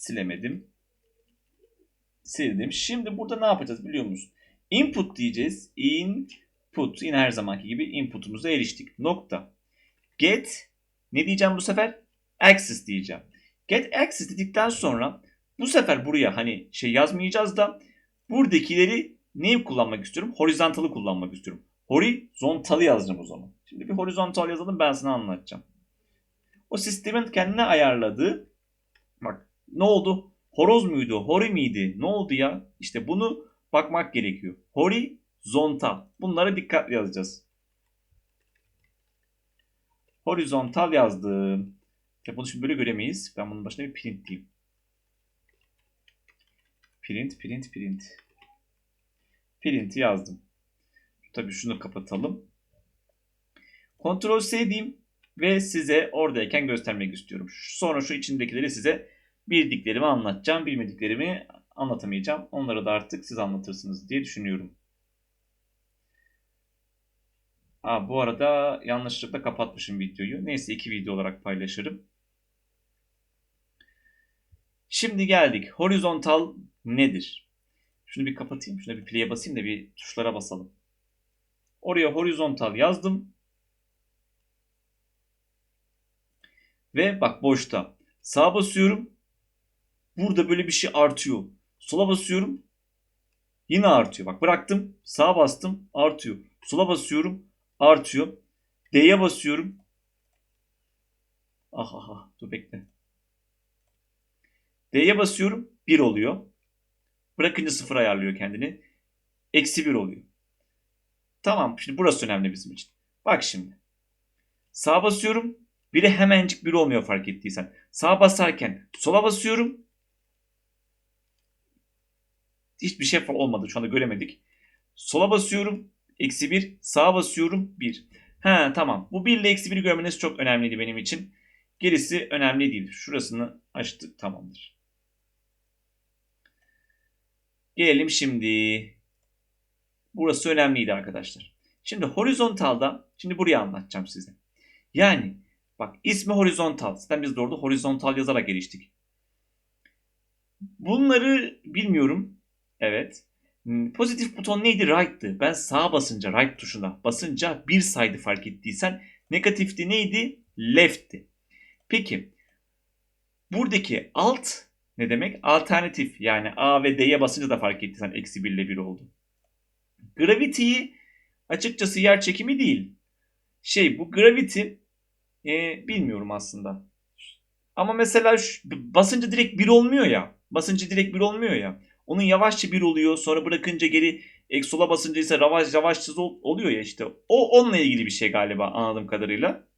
Silemedim. Sildim. Şimdi burada ne yapacağız biliyor musun? Input diyeceğiz. Input. Yine her zamanki gibi input'umuza eriştik. Nokta. Get. Ne diyeceğim bu sefer? Access diyeceğim. Get access dedikten sonra bu sefer buraya hani şey yazmayacağız da buradakileri neyi kullanmak istiyorum? Horizontalı kullanmak istiyorum. Horizontalı yazacağım o zaman. Şimdi bir horizontal yazalım ben sana anlatacağım. O sistemin kendine ayarladığı bak ne oldu? Horoz muydu? Hori miydi? Ne oldu ya? İşte bunu bakmak gerekiyor. Horizontal. Bunlara dikkatli yazacağız. Horizontal yazdım. Ya bunu şimdi böyle göremeyiz. Ben bunun başına bir print diyeyim. Print, print, print. Print'i yazdım. Tabii şunu kapatalım. Ctrl C diyeyim ve size oradayken göstermek istiyorum. Sonra şu içindekileri size bildiklerimi anlatacağım. Bilmediklerimi anlatamayacağım. Onları da artık siz anlatırsınız diye düşünüyorum. Aa, bu arada yanlışlıkla kapatmışım videoyu. Neyse iki video olarak paylaşırım. Şimdi geldik. Horizontal nedir? Şunu bir kapatayım. Şuna bir play'e basayım da bir tuşlara basalım. Oraya horizontal yazdım. Ve bak boşta. Sağa basıyorum. Burada böyle bir şey artıyor. Sola basıyorum. Yine artıyor. Bak bıraktım. Sağa bastım. Artıyor. Sola basıyorum. Artıyor. D'ye basıyorum. Ah ah ah. Dur bekle. D'ye basıyorum. 1 oluyor. Bırakınca 0 ayarlıyor kendini. Eksi 1 oluyor. Tamam. Şimdi burası önemli bizim için. Bak şimdi. Sağa basıyorum. Biri hemencik bir olmuyor fark ettiysen. Sağa basarken sola basıyorum. Hiçbir şey olmadı. Şu anda göremedik. Sola basıyorum. Eksi 1. Sağa basıyorum. 1. He tamam. Bu 1 ile eksi 1'i görmeniz çok önemliydi benim için. Gerisi önemli değil. Şurasını açtık. Tamamdır. Gelelim şimdi. Burası önemliydi arkadaşlar. Şimdi horizontalda, şimdi buraya anlatacağım size. Yani bak ismi horizontal. Zaten biz orada horizontal yazarak geliştik. Bunları bilmiyorum. Evet. Hmm, Pozitif buton neydi? Right'tı. Ben sağa basınca right tuşuna basınca bir saydı fark ettiysen. Negatifti neydi? Left'ti. Peki buradaki alt ne demek? Alternatif yani A ve D'ye basınca da fark ettiysen eksi 1 ile 1 oldu. Gravity'yi açıkçası yer çekimi değil. Şey bu gravity e, bilmiyorum aslında. Ama mesela şu, basınca direkt 1 olmuyor ya. Basınca direkt 1 olmuyor ya. Onun yavaşça 1 oluyor. Sonra bırakınca geri ek sola basınca ise yavaş yavaşça oluyor ya işte. O onunla ilgili bir şey galiba anladığım kadarıyla.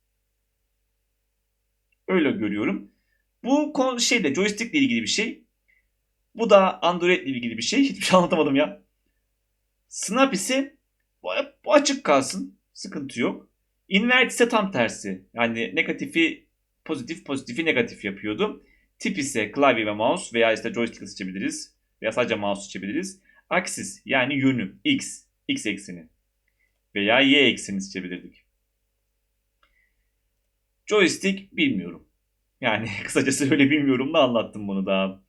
Öyle görüyorum. Bu şeyde joystick ile ilgili bir şey. Bu da Android ile ilgili bir şey. Hiçbir şey anlatamadım ya. Snap ise bu açık kalsın. Sıkıntı yok. Invert ise tam tersi. Yani negatifi pozitif, pozitifi negatif yapıyordu. Tip ise klavye ve mouse veya işte joystick seçebiliriz. Veya sadece mouse seçebiliriz. Axis yani yönü x, x ekseni veya y ekseni seçebilirdik. Joystick bilmiyorum. Yani kısacası öyle bilmiyorum da anlattım bunu daha.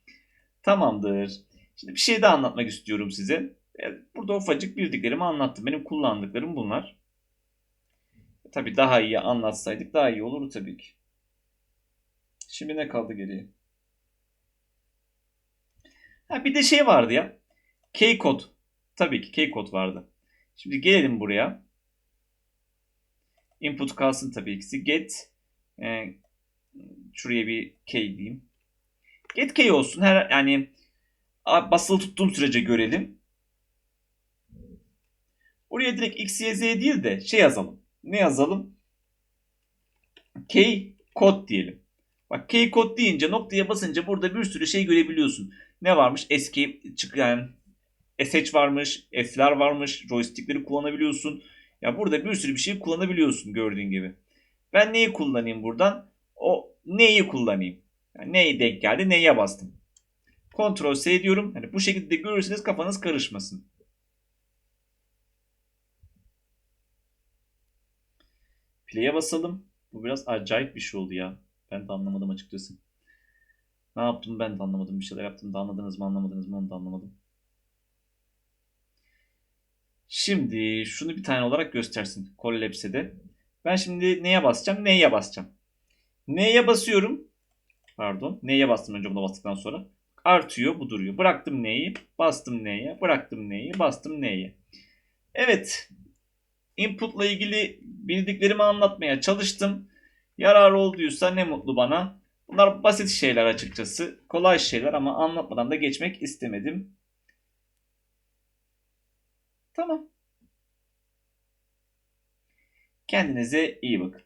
Tamamdır. Şimdi bir şey daha anlatmak istiyorum size. Burada ufacık bildiklerimi anlattım. Benim kullandıklarım bunlar. Tabii daha iyi anlatsaydık daha iyi olurdu tabii ki. Şimdi ne kaldı geriye? Ha bir de şey vardı ya. K-kod. Tabii ki K-kod vardı. Şimdi gelelim buraya. Input kalsın tabii ki. Get e, şuraya bir K diyeyim. Get K olsun. Her yani basılı tuttuğum sürece görelim. Buraya direkt X, Y, Z değil de şey yazalım. Ne yazalım? K kod diyelim. Bak K kod deyince noktaya basınca burada bir sürü şey görebiliyorsun. Ne varmış? Eski çık yani SH varmış, F'ler varmış, joystickleri kullanabiliyorsun. Ya burada bir sürü bir şey kullanabiliyorsun gördüğün gibi. Ben neyi kullanayım buradan? O neyi kullanayım? Yani neye denk geldi, neye bastım. Ctrl S diyorum. Hani bu şekilde görürseniz kafanız karışmasın. Play'e basalım. Bu biraz acayip bir şey oldu ya. Ben de anlamadım açıkçası. Ne yaptım ben de anlamadım. Bir şeyler yaptım da anladınız mı anlamadınız mı onu da anlamadım. Şimdi şunu bir tane olarak göstersin Collapse'de. Ben şimdi neye basacağım? Neye basacağım? Neye basıyorum? Pardon. Neye bastım önce buna bastıktan sonra? Artıyor bu duruyor. Bıraktım neyi? Bastım neye? Bıraktım neyi? Bastım neye? Evet. Input'la ilgili bildiklerimi anlatmaya çalıştım. Yarar olduysa ne mutlu bana. Bunlar basit şeyler açıkçası. Kolay şeyler ama anlatmadan da geçmek istemedim. Tamam. Kendinize iyi bakın.